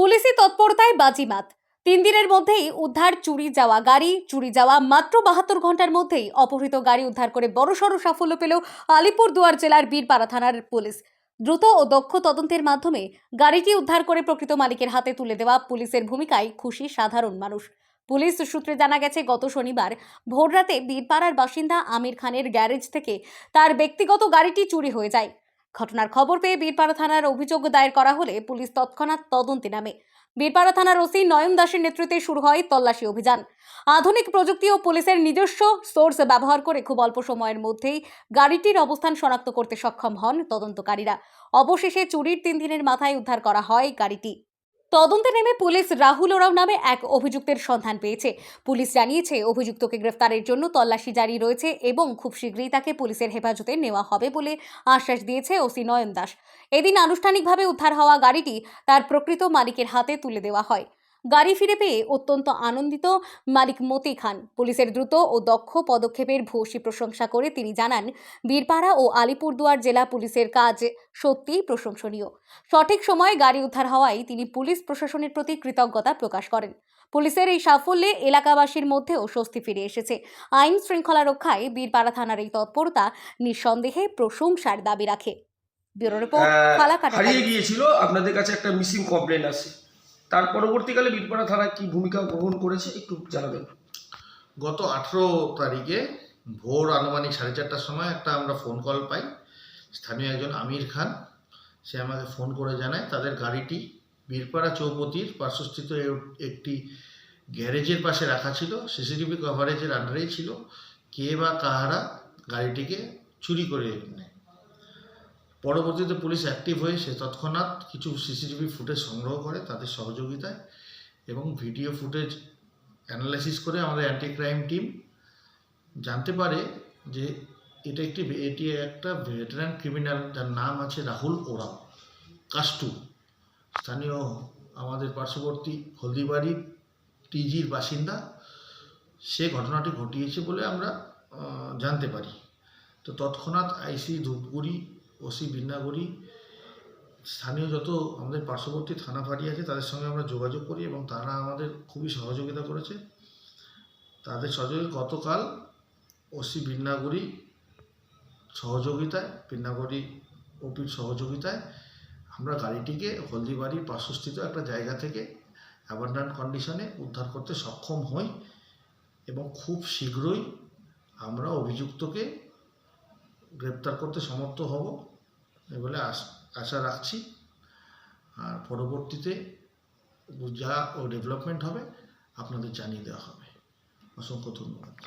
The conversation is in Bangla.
পুলিশি তৎপরতায় বাজিমাত। তিন দিনের মধ্যেই উদ্ধার, চুরি যাওয়া গাড়ি, চুরি যাওয়া মাত্র বাহাত্তর ঘণ্টার মধ্যেই অপহৃত গাড়ি উদ্ধার করে বড়সড় সাফল্য পেল আলিপুরদুয়ার জেলার বীরপাড়া থানার পুলিশ। দ্রুত ও দক্ষ তদন্তের মাধ্যমে গাড়িটি উদ্ধার করে প্রকৃত মালিকের হাতে তুলে দেওয়া পুলিশের ভূমিকায় খুশি সাধারণ মানুষ। পুলিশ সূত্রে জানা গেছে, গত শনিবার ভোররাতে বীরপাড়ার বাসিন্দা আমির খানের গ্যারেজ থেকে তার ব্যক্তিগত গাড়িটি চুরি হয়ে যায়। ঘটনার খবর পেয়ে বীরপাড়া থানার অভিযোগ দায়ের করা হলে পুলিশ তৎক্ষণাৎ তদন্তে নামে। বীরপাড়া থানার ওসি নয়ন দাসের নেতৃত্বে শুরু হয় তল্লাশি অভিযান। আধুনিক প্রযুক্তি ও পুলিশের নিজস্ব সোর্স ব্যবহার করে খুব অল্প সময়ের মধ্যেই গাড়িটির অবস্থান শনাক্ত করতে সক্ষম হন তদন্তকারীরা। অবশেষে চুরির তিন দিনের মাথায় উদ্ধার করা হয় গাড়িটি। তদন্তে নেমে পুলিশ রাহুল ওরাও নামে এক অভিযুক্তের সন্ধান পেয়েছে। পুলিশ জানিয়েছে, অভিযুক্তকে গ্রেফতারের জন্য তল্লাশি জারি রয়েছে এবং খুব শীঘ্রই তাকে পুলিশের হেফাজতে নেওয়া হবে বলে আশ্বাস দিয়েছে ওসি নয়ন দাস। এদিন আনুষ্ঠানিকভাবে উদ্ধার হওয়া গাড়িটি তার প্রকৃত মালিকের হাতে তুলে দেওয়া হয়। গাড়ি ফিরে পেয়ে অত্যন্ত আনন্দিত মালিক মতি খান। পুলিশের দ্রুত ও দক্ষ পদক্ষেপের ভূয়সী প্রশংসা করে তিনি জানান বীরপাড়া ও আলিপুরদুয়ার জেলা পুলিশের কাজ সত্যিই প্রশংসনীয়। সঠিক সময়ে গাড়ি উদ্ধার হওয়ায় তিনি পুলিশ প্রশাসনের প্রতি কৃতজ্ঞতা প্রকাশ করেন। পুলিশের এই সাফল্যে এলাকাবাসীর মধ্যেও স্বস্তি ফিরে এসেছে। আইন শৃঙ্খলা রক্ষায় বীরপাড়া থানার এই তৎপরতা নিঃসন্দেহে প্রশংসার দাবি রাখে। ব্যুরো রিপোর্ট হারিয়ে গিয়েছিল। আপনাদের কাছে একটা মিসিং কমপ্লেন আসে। তার পরবর্তীকালে বীরপাড়া থানা কি ভূমিকা গ্রহণ করেছে একটু জানাবেন। গত আঠেরো তারিখে ভোর আনুমানিক সাড়ে চারটার সময় একটা আমরা ফোন কল পাই। স্থানীয় একজন আমির খান, সে আমাকে ফোন করে জানায় তাদের গাড়িটি বীরপাড়া চৌপতির পার্শ্বস্থিত একটি গ্যারেজের পাশে রাখা ছিল। সিসিটিভি কভারেজের আন্ডারেই ছিল। কে বা কাহারা গাড়িটিকে চুরি করে নেয়। পরবর্তীতে পুলিশ অ্যাক্টিভ হয়ে সে তৎক্ষণাৎ কিছু সিসিটিভি ফুটেজ সংগ্রহ করে তাদের সহযোগিতায় এবং ভিডিও ফুটেজ অ্যানালাইসিস করে আমাদের অ্যান্টি ক্রাইম টিম জানতে পারে যে এটা একটি, এটি একটা ভেটারান ক্রিমিনাল যার নাম আছে রাহুল ওরাও কাস্টু স্থানীয় আমাদের পার্শ্ববর্তী হলদিবাড়ি টিজির বাসিন্দা। সে ঘটনাটি ঘটিয়েছে বলে আমরা জানতে পারি। তো তৎক্ষণাৎ আইসি ধূপগুড়ি ওসি বিন্নাগুড়ি স্থানীয় যত আমাদের পার্শ্ববর্তী থানা ফাঁড়ি আছে, তাদের সঙ্গে আমরা যোগাযোগ করি এবং তারা আমাদের খুবই সহযোগিতা করেছে। তাদের সহযোগী গতকাল ওসি বিন্নাগুড়ি সহযোগিতায় বিন্নাগুড়ি ওপির সহযোগিতায় আমরা গাড়িটিকে হলদিবাড়ির পার্শ্বস্থিত একটা জায়গা থেকে অ্যাবান্ডান্ট কন্ডিশনে উদ্ধার করতে সক্ষম হই এবং খুব শীঘ্রই আমরা অভিযুক্তকে গ্রেপ্তার করতে সমর্থ হব। বলে আশ- রাখছি। আর পরবর্তীতে যা ও ডেভেলপমেন্ট হবে, আপনাদের জানিয়ে দেওয়া হবে। অসংখ্য ধন্যবাদ।